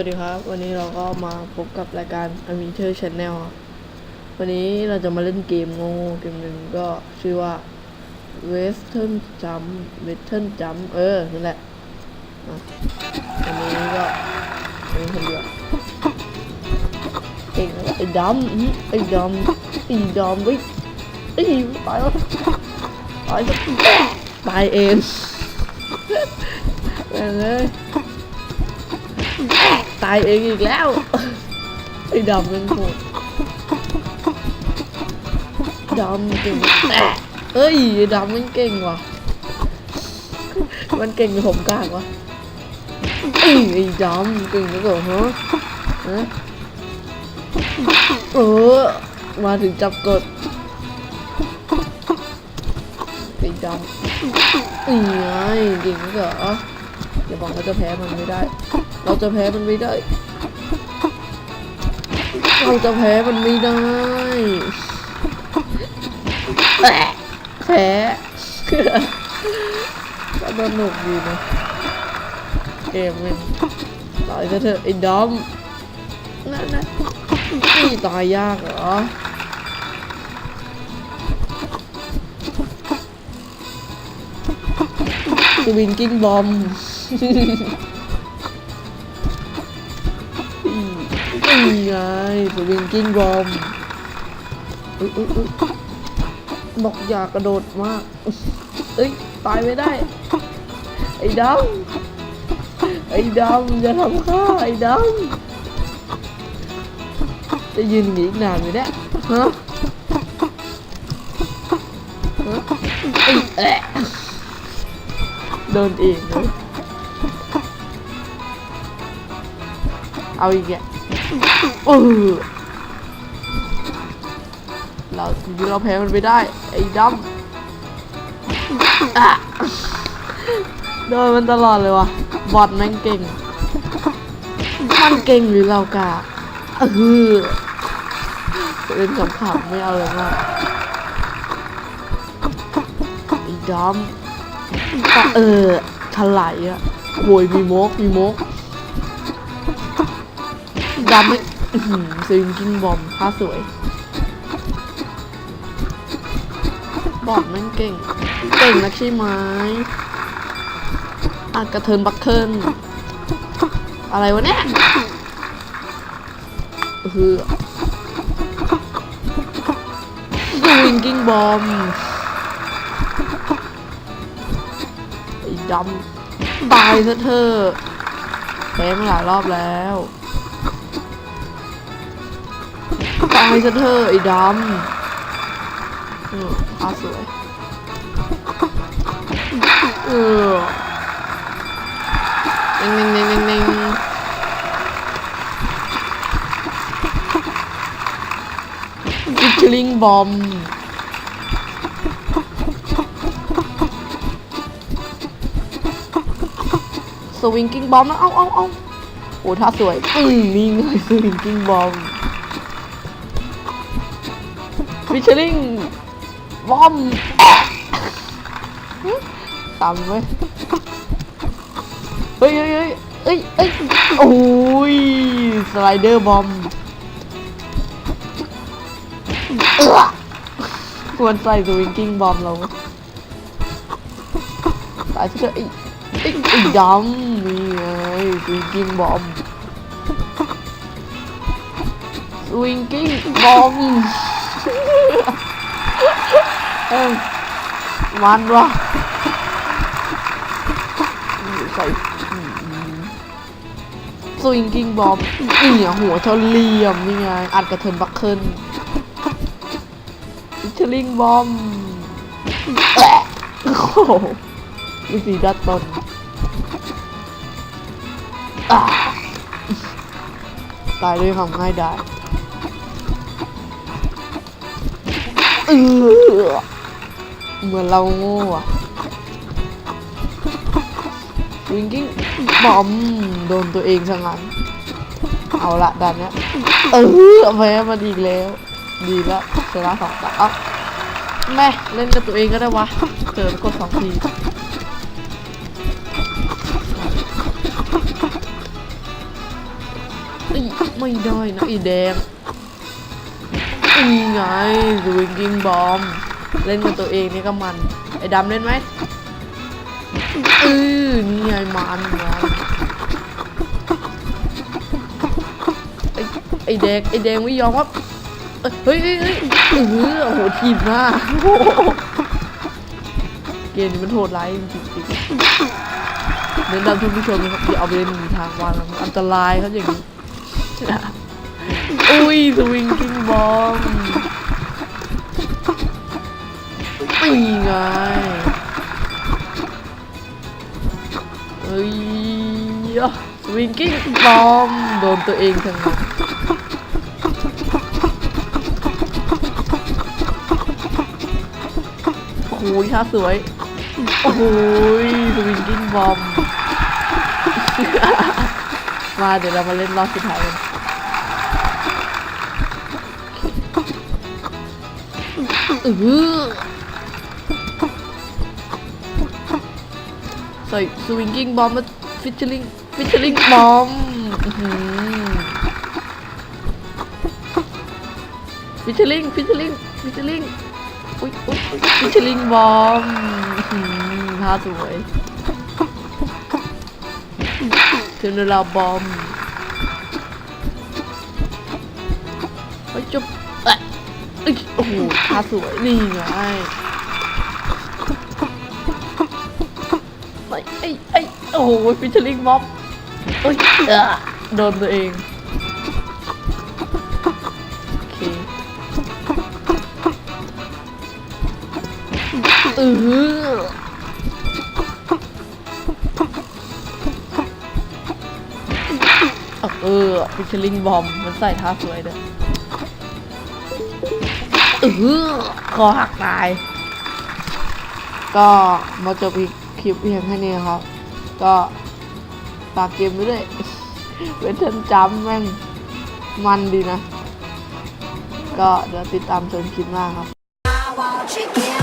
วัสดีครับ วันนี้เราก็มาพบกับรายการ a m i t e r Channel ครับวันนี้เราจะมาเล่นเกมโง่เกมหนึ่งก็ชื่อว่า Western Jump Western Jump เออ นั่นแหละอันนี้ก็เป็นคนเดียวเก่งไอ้ดำไอ้ดำไอ้ดำว้ยไอ้ตายแล้วตายแล้วตายเองแม่งเลย ตายเองอีกแล้ว ไอ้ดำมันโหดดำเก่งแอะเอ้ยดำมันเก่งว่ะ มันเก่งกว่ผมกลากวะไอ้ไอ้ดำเก่งนะก่อนฮะฮะเออ มาถึงจับกดไอ้ดำนี่ไงเก่งนะก่อนอย่าบอกว่าจะแพ้มันไม่ได้ เราจะแพ้มันไม่ได้ เราจะแพ้มันไม่ได้แะแพ้ก็สนุกดีนะเกมมันตายซะเถอะไอ้ดอมนั่นนะนี่ตายยากเหรอสวิงกิ้งบอม นี่ไงสวิงกิ้งบอมอุ้ยอุ้ยบอกอยากกระโดดมากเอ้ยตายไม่ได้ ไอ้ดำไอ้ดำอย่าทำข้าไอ้ดำจะยืนอย่างนี้อีกนานไหมเนี่ยฮะฮะไอ้แอะโดนเองเอาอีกแก เออเราจริงๆเราแพ้มันไม่ได้ ไอ้ดำอะโดนมันตลอดเลยวะบอดแม่งเก่ง มันเก่งหรือเรากาเออเป็นคำขำๆไม่เอาเลยมากไอ้ดำเออถลายอะโวยมีมกมีมก ดำไม่อื้อหือสวิงกิ้งบอมท่าสวย บอดแม่งเก่ง เก่งนักใช่ไหมอะกระเทินบักเทินอะไรวะเนี่ยคือวิงกิ้งบอมไอ้ดำตายซะเถอแพ้มาหลายรอบแล้ว ตายซะเถอะไอ้ดำเอออาสวยเออเน่งเน่งเน่งเน่งเน่งฟิชลิงบอมสวิงกิ้งบอมนะเอาเอาเอาโอ้ท่าสวยอืมนี่ไงสวิงกิ้งบอม ฟิชเชอร์ลิงบอมตามไว้ยเฮ้ยเฮ้ยเฮ้ยเอ้ยเอ้ยโอ้ยสไลเดอร์บอมควรใส่สวิงกิ้งบอมเราตายที่เธอไอ้ไอ้ไอ้ดำนี่ไงสวิงกิ้งบอมสวิงกิ้งบอม เออมันวะใส่สวิงกิ้งบอมนี่อะหัวเท่าเหลี่ยมนี่ไง อัดกระเทินบักเคิลฟิชเชอร์ลิงบอมโอ้โหสีดัดตนตายด้วยความง่ายดายเออ เหมือนเราโง่อะวิงกิ้งบอมโดนตัวเองซะงั้นเอาละด่านเนี้ยเออแพ้มันอีกแล้ว ดีแล้วชนะสองตาเอ้าแม่เล่นกับตัวเองก็ได้วะเจอกดสองทีอ้ไม่ได้นะไอแดงนี่ไงวิงกิ้งบอม เล่นกับตัวเองนี่ก็มัน ไอ้ดำเล่นไหมเออนี่ไงมันมันไอ้ไอ้แดงไอ้แดงไม่ยอมครับเฮ้ยเฮ้ยเฮ้ยเออโอ้โหทีมมากเกมนี้มันโหดร้ายจริงๆแนะนดำท่านผู้ชมนะครับอย่าเอาไปเล่นทางวางนอันตรายครับอย่างนี้อุ้ยสวิงกิ้งบอม นี่ไงเอ้ยสวิงกิ้งบอมโดนตัวเองทั้งนั้นโอ้โหท่าสวย โอ้โหสวิงกิ้งบอม มาเดี๋ยวเรามาเล่นรอบสุดท้ายกันเออ ใส่สวิงกิ้งบอมมาฟิชเชอร์ลิงฟิชเชอร์ลิงบอมฟิชเชอร์ลิงฟิชเชอร์ลิงฟิชเชอร์ลิงอุ้ยอุ้ยฟิชเชอร์ลิงบอมท่าสวยเทนเนอร์บอมไปจบเอ้ยโอ้โหท่าสวยนี่ไง ไอ้ไอ้โอ้โหฟิชเชอร์ลิงม็อบอ้ยโดนตัวเองโอเคเออเออฟิชเชอร์ลิงบอมมันใส่ท่าสวยด้วยเออคอหักตาย ก็มาจบอีก คลิปเพียงแค่นี้ครับ ก็ฝากเกมไว้ด้วยเวทเทนจัมแม่งมันดีนะ ก็เดี๋ยวติดตามชมคลิปหน้าครับ I want chicken